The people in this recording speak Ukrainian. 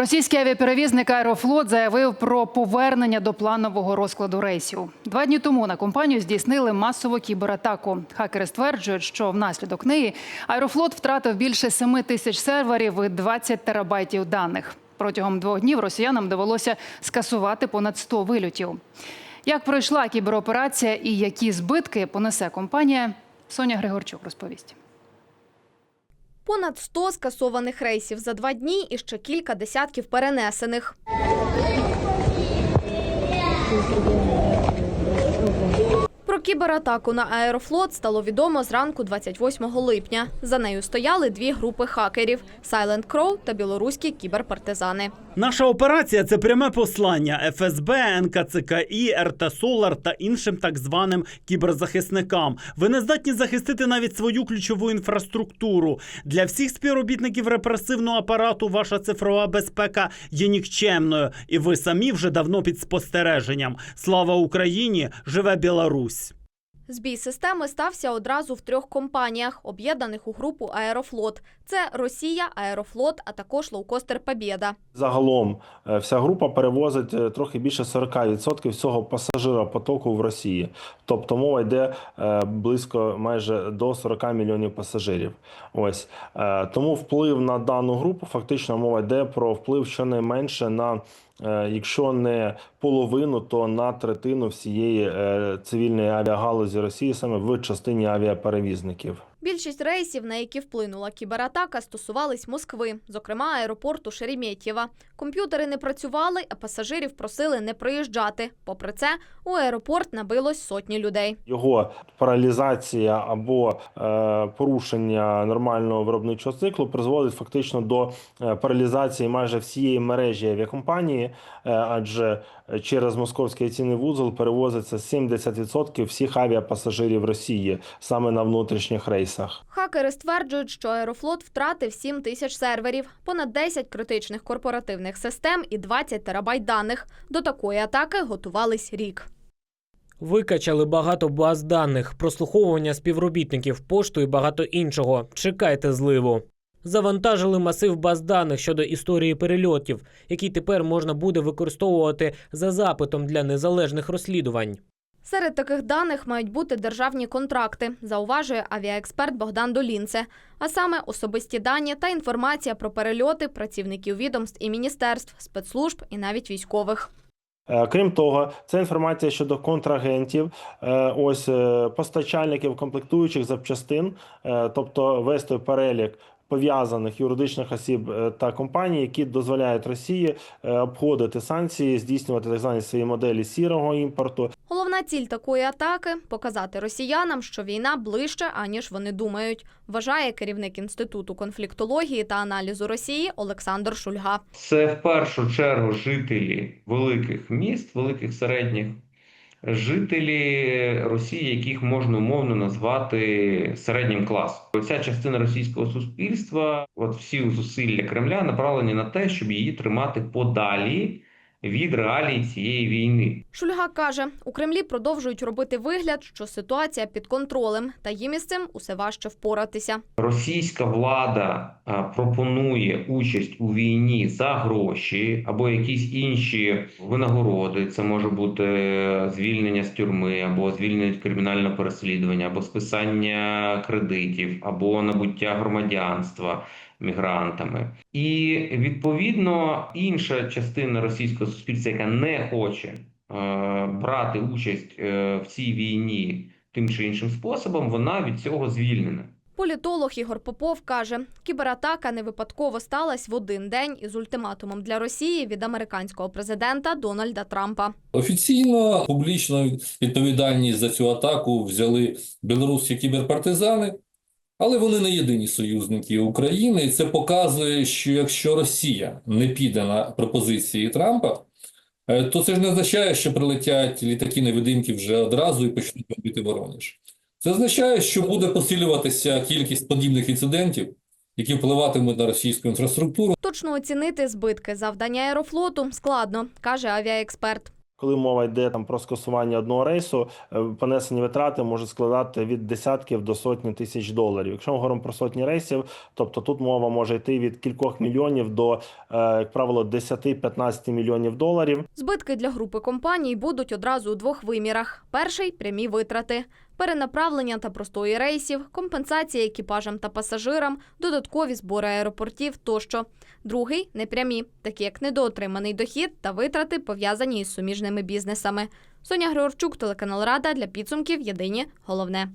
Російський авіаперевізник Аерофлот заявив про повернення до планового розкладу рейсів. Два дні тому на компанію здійснили масову кібератаку. Хакери стверджують, що внаслідок неї Аерофлот втратив більше 7 тисяч серверів і 20 терабайтів даних. Протягом двох днів росіянам довелося скасувати понад 100 вильотів. Як пройшла кібероперація і які збитки понесе компанія, Соня Григорчук розповість. Понад 100 скасованих рейсів за два дні і ще кілька десятків перенесених. Кібератаку на аерофлот стало відомо зранку 28 липня. За нею стояли дві групи хакерів – Silent Crow та білоруські кіберпартизани. Наша операція це пряме послання ФСБ, НКЦКІ, РТ Солар та іншим так званим кіберзахисникам. Ви не здатні захистити навіть свою ключову інфраструктуру. Для всіх співробітників репресивного апарату ваша цифрова безпека є нікчемною, і ви самі вже давно під спостереженням. Слава Україні! Живе Білорусь! Збій системи стався одразу в трьох компаніях, об'єднаних у групу «Аерофлот». Це Росія, «Аерофлот», а також лоукостер «Побєда». Загалом е, вся група перевозить е, трохи більше 40% всього пасажиропотоку в Росії. Тобто мова йде е, близько майже до 40 мільйонів пасажирів. Ось тому вплив на дану групу фактично мова йде про вплив щонайменше на. Якщо не половину, то на третину всієї цивільної авіагалузі Росії саме в частині авіаперевізників. Більшість рейсів, на які вплинула кібератака, стосувались Москви, зокрема аеропорту Шереметьєва. Комп'ютери не працювали, а пасажирів просили не приїжджати. Попри це, у аеропорт набилось сотні людей. Його паралізація або е, порушення нормального виробничого циклу призводить фактично до е, паралізації майже всієї мережі авіакомпанії, е, адже через московський цінний вузол перевозиться 70% всіх авіапасажирів Росії саме на внутрішніх рейсах. Хакери стверджують, що аерофлот втратив 7 тисяч серверів, понад 10 критичних корпоративних систем і 20 терабайт даних. До такої атаки готувались рік. Викачали багато баз даних, прослуховування співробітників, пошту і багато іншого. Чекайте зливу. Завантажили масив баз даних щодо історії перельотів, які тепер можна буде використовувати за запитом для незалежних розслідувань. Серед таких даних мають бути державні контракти, зауважує авіаексперт Богдан Долінце. А саме особисті дані та інформація про перельоти працівників відомств і міністерств, спецслужб і навіть військових. Е, Крім того, це інформація щодо контрагентів, е, ось е, постачальників комплектуючих запчастин, тобто вести перелік пов'язаних юридичних осіб е, та компаній, які дозволяють Росії е, обходити санкції, здійснювати так звані свої моделі сірого імпорту. Головна ціль такої атаки показати росіянам, що війна ближче, аніж вони думають, вважає керівник інституту конфліктології та аналізу Росії Олександр Шульга. Це в першу чергу жителі великих міст, великих середніх, жителі Росії, яких можна умовно назвати середнім класом. Ця частина російського суспільства, от всі зусилля Кремля направлені на те, щоб її тримати подалі від реалій цієї війни. Шульга каже, у Кремлі продовжують робити вигляд, що ситуація під контролем, та їм із цим усе важче впоратися. Російська влада пропонує участь у війні за гроші або якісь інші винагороди. Це може бути звільнення з тюрми, або звільнення кримінального переслідування, або списання кредитів, або набуття громадянства мігрантами. І відповідно інша частина російського суспільства, яка не хоче е, брати участь е, в цій війні тим чи іншим способом, вона від цього звільнена. Політолог Ігор Попов каже, кібератака не випадково сталася в один день із ультиматумом для Росії від американського президента Дональда Трампа. Офіційно публічно відповідальність за цю атаку взяли білоруські кіберпартизани, але вони не єдині союзники України. Це показує, що якщо Росія не піде на пропозиції Трампа, е, то це ж не означає, що прилетять літаки невидимки вже одразу і почнуть бомбити Воронеж. Це означає, що буде посилюватися кількість подібних інцидентів, які впливатимуть на російську інфраструктуру. Точно оцінити збитки завдання аерофлоту складно, каже авіаексперт. Коли мова йде там про скасування одного рейсу, е, понесені витрати можуть складати від десятків до сотні тисяч доларів. Якщо ми говоримо про сотні рейсів, тобто тут мова може йти від кількох мільйонів до, е, як правило, 10-15 мільйонів доларів. Збитки для групи компаній будуть одразу у двох вимірах: перший прямі витрати, перенаправлення та простої рейсів, компенсація екіпажам та пасажирам, додаткові збори аеропортів тощо. Другий непрямі, такі як недоотриманий дохід та витрати, пов'язані із суміжними бізнесами. Соня Григорчук, телеканал Рада для підсумків. Єдині головне.